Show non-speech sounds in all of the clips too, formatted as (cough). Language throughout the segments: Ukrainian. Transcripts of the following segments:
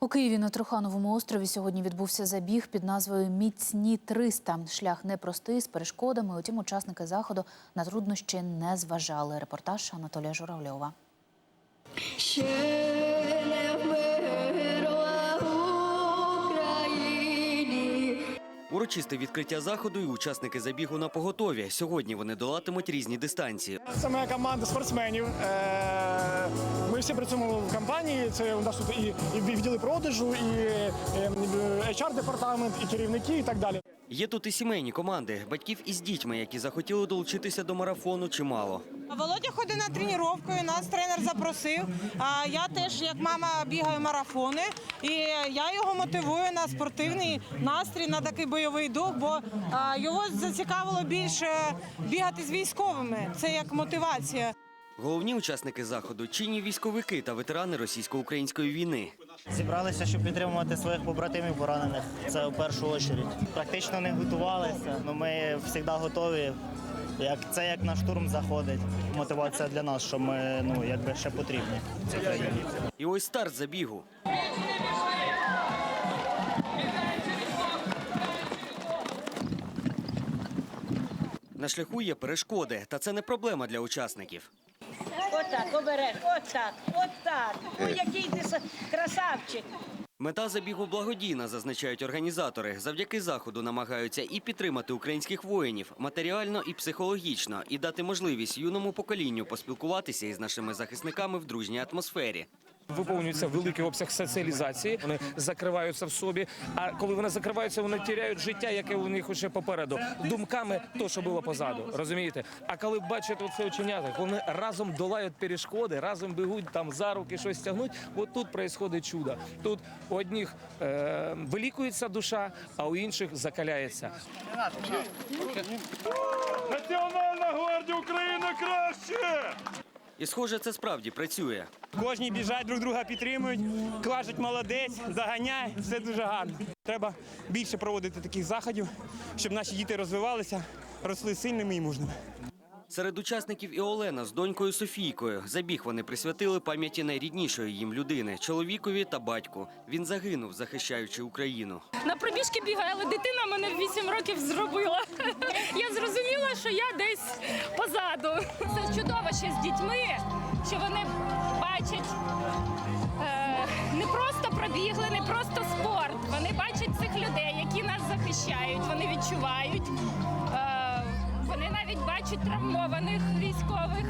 У Києві на Трухановому острові сьогодні відбувся забіг під назвою Міцні 300 Шлях непростий з перешкодами. Утім, учасники заходу на труднощі не зважали. Репортаж Анатолія Журавльова. Ще Урочисте відкриття заходу і учасники забігу на поготові. Сьогодні вони долатимуть різні дистанції. Це моя команда спортсменів. Е, Ми всі працюємо в компанії. Це у нас тут і, відділи продажу, і е, HR департамент, і керівники, і так далі. Є тут і сімейні команди, батьків із дітьми, які захотіли долучитися до марафону чимало. Володя ходить на тренування, нас тренер запросив. А я теж, як мама, бігаю марафони, і я його мотивую на спортивний настрій, на такий бойовий дух, бо його зацікавило більше бігати з військовими. Це як мотивація. Головні учасники заходу чинні військовики та ветерани російсько-української війни. Зібралися, щоб підтримувати своїх побратимів поранених. Це в першу чергу. Практично не готувалися, але ми завжди готові. Як це як на штурм заходить. Мотивація для нас, що ми ну якби ще потрібні. І ось старт забігу. На шляху є перешкоди, та це не проблема для учасників. Отак, обереш, отак, отак. Ой, який ти красавчик. Мета забігу благодійна, зазначають організатори. Завдяки заходу намагаються і підтримати українських воїнів матеріально і психологічно, і дати можливість юному поколінню поспілкуватися із нашими захисниками в дружній атмосфері. Виповнюється великий обсяг соціалізації, вони закриваються в собі. А коли вони закриваються, вони тіряють життя, яке у них ще попереду, думками то, що було позаду. Розумієте? А коли бачать оце оченята, вони разом долають перешкоди, разом бігуть там за руки, щось тягнуть. От тут відбувається чудо. Тут у одних е, вилікується душа, а у інших закаляється. Національна гвардія України краще! І схоже, це справді працює. Кожні біжать, друг друга підтримують, кажуть молодець, заганяй, все дуже гарно. Треба більше проводити таких заходів, щоб наші діти розвивалися, росли сильними і мужними. Серед учасників і Олена з донькою Софійкою. Забіг вони присвятили пам'яті найріднішої їм людини чоловікові та батьку. Він загинув, захищаючи Україну. На пробіжки бігаю, але дитина мене в 8 років зробила. (laughs) Я зрозуміла, що я десь позаду. Це чудово ще з дітьми, що вони бачать е, не просто пробігли, не просто спорт. Вони бачать цих людей, які нас захищають. Вони відчувають. Е, вони навіть бачать травмованих військових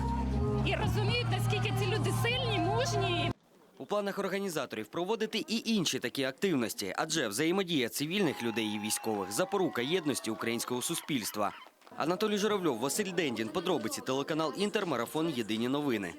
і розуміють, наскільки ці люди сильні, мужні. У планах організаторів проводити і інші такі активності, адже взаємодія цивільних людей і військових запорука єдності українського суспільства. Анатолій Журавльов, Василь Дендін. Подробиці телеканал Інтер. Марафон. Єдині новини.